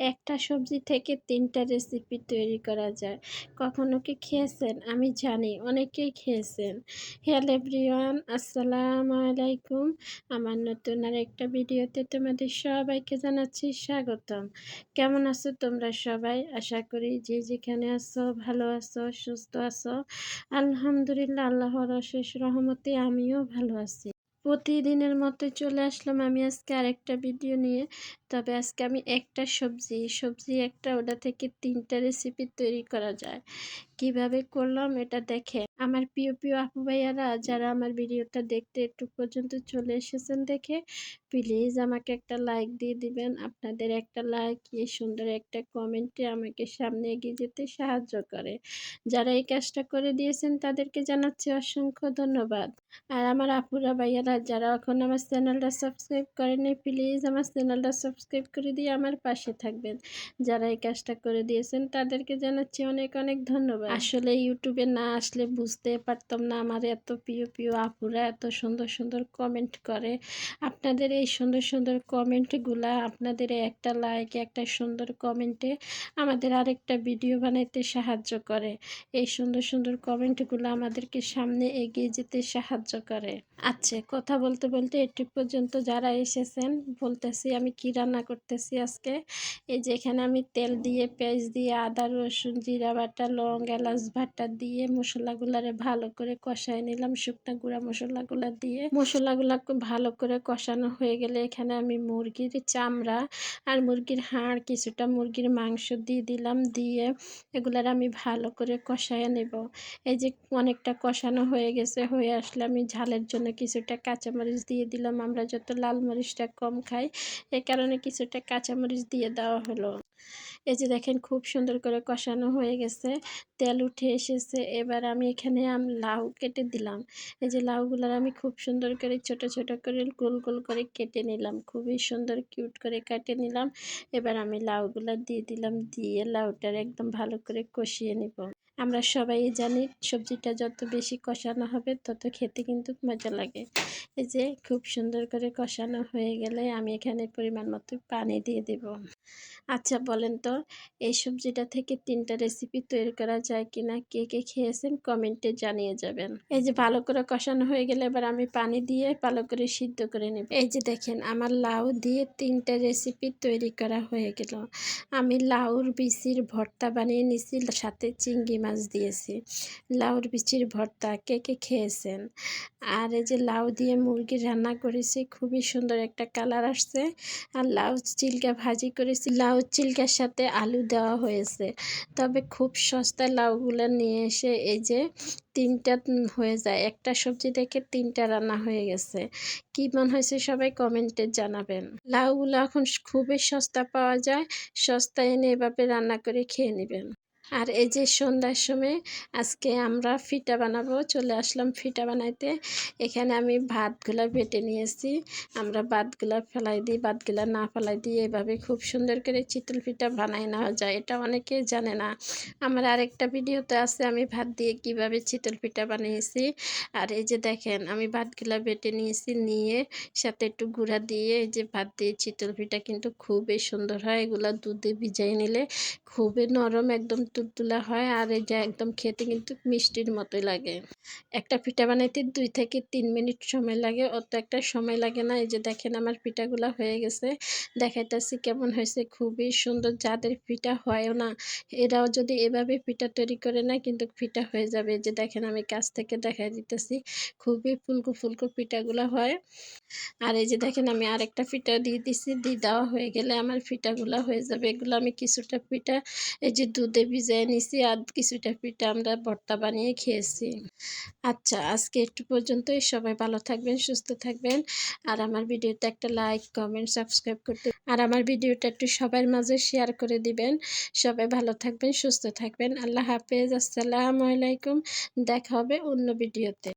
একটা সবজি থেকে তিনটা রেসিপি তৈরি করা যায়। কখনো কি খেয়েছেন? আমি জানি, অনেকেই খেয়েছেন। হ্যালো এভরিওয়ান আসসালামু আলাইকুম। আমার নতুন আর একটা ভিডিওতে তোমাদের সবাইকে জানাচ্ছি স্বাগতম। কেমন আছো তোমরা সবাই? আশা করি যে যেখানে আছো, ভালো আছো, সুস্থ আছো। আলহামদুলিল্লাহ, আল্লাহর অশেষ রহমতে আমিও ভালো আছি। প্রতিদিনের মতো চলে আসলাম আমি আজকে আরেকটা ভিডিও নিয়ে। তবে আজকে আমি একটা সবজি সবজি একটা ওটা থেকে তিনটা রেসিপি তৈরি করা যায়। কীভাবে করলাম এটা দেখে। আমার প্রিয় প্রিয় আপু ভাইয়ারা, যারা আমার ভিডিওটা দেখতে একটু পর্যন্ত চলে এসেছেন দেখে প্লিজ আমাকে একটা লাইক দিয়ে দিবেন। আপনাদের একটা লাইক এই সুন্দর একটা কমেন্টে আমাকে সামনে এগিয়ে যেতে সাহায্য করে। যারা এই কাজটা করে দিয়েছেন, তাদেরকে জানাচ্ছি অসংখ্য ধন্যবাদ। আর আমার আপুরা ভাইয়ারা, যারা এখন আমার চ্যানেলটা সাবস্ক্রাইব করেনি প্লিজ আমার চ্যানেলটা সাবস্ক্রাইব করে দিয়ে আমার পাশে থাকবেন। যারা এই কাজটা করে দিয়েছেন, তাদেরকে জানাচ্ছি অনেক অনেক ধন্যবাদ। আসলে ইউটিউবে না আসলে বুঝতে পারতাম না আমার এত প্রিয় প্রিয় আপুরা এত সুন্দর সুন্দর কমেন্ট করে। আপনাদের এই সুন্দর সুন্দর কমেন্টগুলা আপনাদের একটা লাইক একটা সুন্দর কমেন্টে আমাদের আরেকটা ভিডিও বানাইতে সাহায্য করে। এই সুন্দর সুন্দর কমেন্টগুলো আমাদেরকে সামনে এগিয়ে যেতে সাহায্য করে। আচ্ছা কথা বলতে বলতে এটি পর্যন্ত যারা এসেছেন, বলতেছি আমি কি রান্না করতেছি আজকে? এই যে এখানে আমি তেল দিয়ে, পেঁয়াজ দিয়ে, আদা, রসুন, জিরা বাটা লং এলাচ ভাটা দিয়ে মশলাগুলারে ভালো করে কষায় নিলাম, শুকনা গুঁড়া মশলাগুলা দিয়ে। মশলাগুলা ভালো করে কষানো হয়ে গেলে এখানে আমি মুরগির চামড়া আর মুরগির হাড়, কিছুটা মুরগির মাংস দিয়ে দিলাম, দিয়ে এগুলার আমি ভালো করে কষায় নেব। এই যে অনেকটা কষানো হয়ে গেছে, হয়ে আসলে আমি ঝালের জন্য কিছুটা কাঁচামরিচ দিয়ে দিলাম। আমরা যত লাল মরিচটা কম খাই, এ কারণে কিছুটা কাঁচামরিচ দিয়ে দেওয়া হলো। এই যে দেখেন খুব সুন্দর করে কষানো হয়ে গেছে। তেল উঠে এসেছে। এবার আমি এখানে লাউ কেটে দিলাম। এই যে লাউগুলার আমি খুব সুন্দর করে ছোট ছোট করে গোল গোল করে কেটে নিলাম। খুবই সুন্দর, কিউট করে কেটে নিলাম। এবার আমি লাউগুলা দিয়ে দিলাম, দিয়ে লাউটার একদম ভালো করে কষিয়ে নিব। আমরা সবাই জানি সবজিটা যত বেশি কষানো হবে, তত খেতে কিন্তু মজা লাগে। এই যে খুব সুন্দর করে কষানো হয়ে গেলে আমি এখানে পরিমাণ মতো পানি দিয়ে দেব। আচ্ছা বলেন তো, এই সবজিটা থেকে তিনটা রেসিপি তৈরি করা যায় কিনা কে কে খেয়েছেন কমেন্টে জানিয়ে যাবেন। এই যে ভালো করে কষানো হয়ে গেলে এবার আমি পানি দিয়ে ভালো করে সিদ্ধ করে নেব। এই যে দেখেন, আমার লাউ দিয়ে তিনটা রেসিপি তৈরি করা হয়ে গেল। আমি লাউর বিচির ভর্তা বানিয়ে নিছি সাথে চিংড়ি মাছ দিয়েছি। লাউর বিচির ভর্তা কে কে খেয়েছেন? আর এই যে লাউ দিয়ে মুরগি রান্না করেছি, খুবই সুন্দর একটা কালার আসছে। আর লাউ চিলকা ভাজি করেছি, লাউ চিলকার সাথে আলু দেওয়া হয়েছে। তবে খুব সস্তায় লাউগুলো নিয়ে এসে এই যে তিনটা হয়ে যায়। একটা সবজি দেখে তিনটা রান্না হয়ে গেছে। কি মনে হয়েছে সবাই কমেন্টে জানাবেন। লাউগুলো এখন খুবই সস্তা পাওয়া যায়। সস্তা এনে এভাবে রান্না করে খেয়ে নেবেন। আর এই যে সন্ধ্যার সময় আজকে আমরা ফিটা বানাবো, চলে আসলাম ফিটা বানাইতে। এখানে আমি ভাতগুলো বেটে নিয়েছি। আমরা ভাতগুলো ফেলাই দিই, ভাতগুলো না ফেলাই দিই এভাবে খুব সুন্দর করে চিতল ফিটা বানাই নেওয়া যায়। এটা অনেকে জানে না। আমার আরেকটা ভিডিওতে আছে, আমি ভাত দিয়ে কীভাবে চিতল পিঠা বানিয়েছি। আর এই যে দেখেন, আমি ভাতগুলো বেটে নিয়েছি, নিয়ে সাথে একটু গুঁড়া দিয়ে এই যে ভাত দিয়ে চিতল পিঠা কিন্তু খুবই সুন্দর হয়। এগুলো দুধে ভিজাই নিলে খুবই নরম, একদম তুলতুলা হয় আর এটা একদম খেতে কিন্তু মিষ্টির মতোই লাগে। একটা পিঠা বানাইতে দুই থেকে তিন মিনিট সময় লাগে, অত একটা সময় লাগে না। এই যে দেখেন আমার পিঠাগুলো হয়ে গেছে। দেখাইতেছি কেমন হয়েছে, খুবই সুন্দর। যাদের পিঠা হয়ও না, এরাও যদি এভাবে পিঠা তৈরি করে না কিন্তু পিঠা হয়ে যাবে। যে দেখেন আমি কাছ থেকে দেখাই দিতেছি, খুবই ফুলকো ফুলকো পিঠাগুলো হয়। আর এই যে দেখেন আমি আরেকটা পিঠা দিয়ে দিছি, দিয়ে দেওয়া হয়ে গেলে আমার পিঠাগুলো হয়ে যাবে। এগুলো আমি কিছুটা পিঠা, এই যে দুধে ভিজাই নিছি আর কিছুটা পিঠা আমরা ভর্তা বানিয়ে খেয়েছি। আচ্ছা আজকে একটু পর্যন্তই। সবাই ভালো থাকবেন, সুস্থ থাকবেন। আর আমার ভিডিওতে একটা লাইক কমেন্ট সাবস্ক্রাইব করতে আর আমার ভিডিওটা একটু সবার মাঝে শেয়ার করে দিবেন। সবাই ভালো থাকবেন, সুস্থ থাকবেন। আল্লাহ হাফেজ, আসসালামু আলাইকুম। দেখা হবে অন্য ভিডিওতে।